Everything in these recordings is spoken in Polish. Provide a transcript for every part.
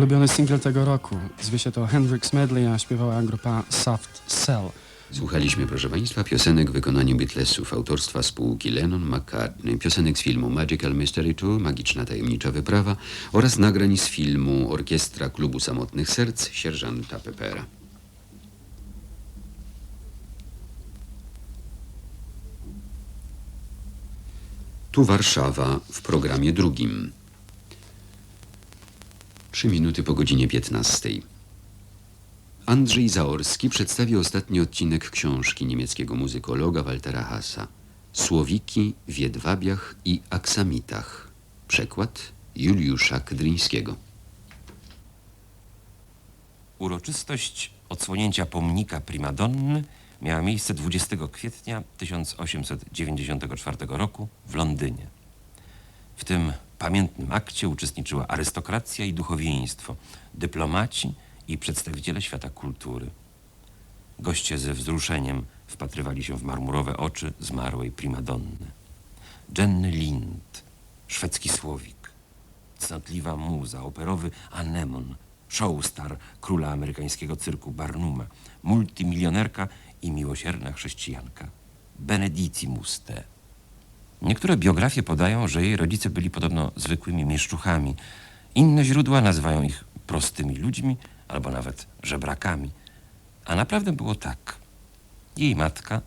ulubiony singiel tego roku. Zwie się to Hendrix Medley, a śpiewała grupa Soft Cell. Słuchaliśmy, proszę Państwa, piosenek w wykonaniu Beatlesów, autorstwa spółki Lennon-McCartney, piosenek z filmu Magical Mystery Tour, Magiczna Tajemnicza Wyprawa oraz nagrań z filmu Orkiestra Klubu Samotnych Serc sierżanta Pepera. Tu Warszawa w programie drugim. Trzy minuty po godzinie 15. Andrzej Zaorski przedstawi ostatni odcinek książki niemieckiego muzykologa Waltera Hassa Słowiki w jedwabiach i aksamitach. Przekład Juliusza Kydryńskiego. Uroczystość odsłonięcia pomnika primadonny miała miejsce 20 kwietnia 1894 roku w Londynie. W tym pamiętnym akcie uczestniczyła arystokracja i duchowieństwo, dyplomaci i przedstawiciele świata kultury. Goście ze wzruszeniem wpatrywali się w marmurowe oczy zmarłej primadonny. Jenny Lind, szwedzki słowik, cnotliwa muza, operowy anemon, showstar króla amerykańskiego cyrku Barnuma, multimilionerka i miłosierna chrześcijanka, Benedici Muste. Niektóre biografie podają, że jej rodzice byli podobno zwykłymi mieszczuchami. Inne źródła nazywają ich prostymi ludźmi albo nawet żebrakami. A naprawdę było tak. Jej matka,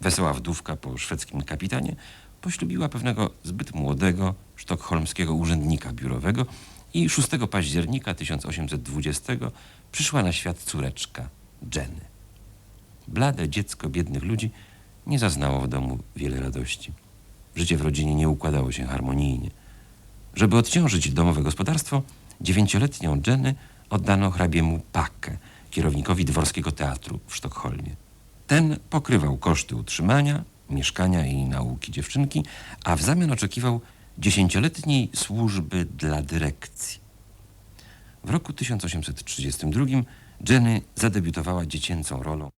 wesoła wdówka po szwedzkim kapitanie, poślubiła pewnego zbyt młodego sztokholmskiego urzędnika biurowego i 6 października 1820 przyszła na świat córeczka Jenny. Blade dziecko biednych ludzi nie zaznało w domu wiele radości. Życie w rodzinie nie układało się harmonijnie. Żeby odciążyć domowe gospodarstwo, dziewięcioletnią Jenny oddano hrabiemu Packe, kierownikowi dworskiego teatru w Sztokholmie. Ten pokrywał koszty utrzymania, mieszkania i nauki dziewczynki, a w zamian oczekiwał dziesięcioletniej służby dla dyrekcji. W roku 1832 Jenny zadebiutowała dziecięcą rolą